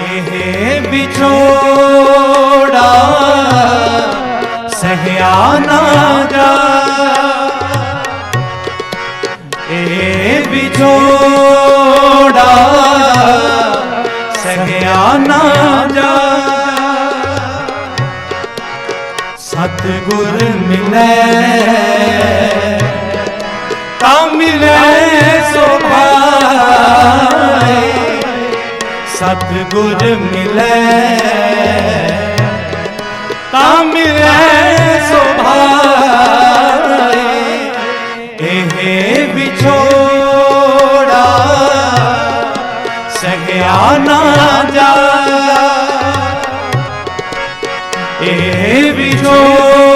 ਇਹ ਵਿਛੋੜਾ ਸਹਿਆ ਨਾ ਜਾ। ਇਹ ਵਿਛੋੜਾ ਸਹਿਆ ਨਾ ਜਾ। ਸਤਿਗੁਰ ਮਿਲੇ ਸਤਿਗੁਰ ਮਿਲੈ। ਤਾਂ ਮਿਲੇ ਸੁਭਾਏ ਇਹ ਵਿਛੋੜਾ ਸਹਿਆ ਨਾ ਜਾ ਇਹ ਵਿਛੋੜਾ।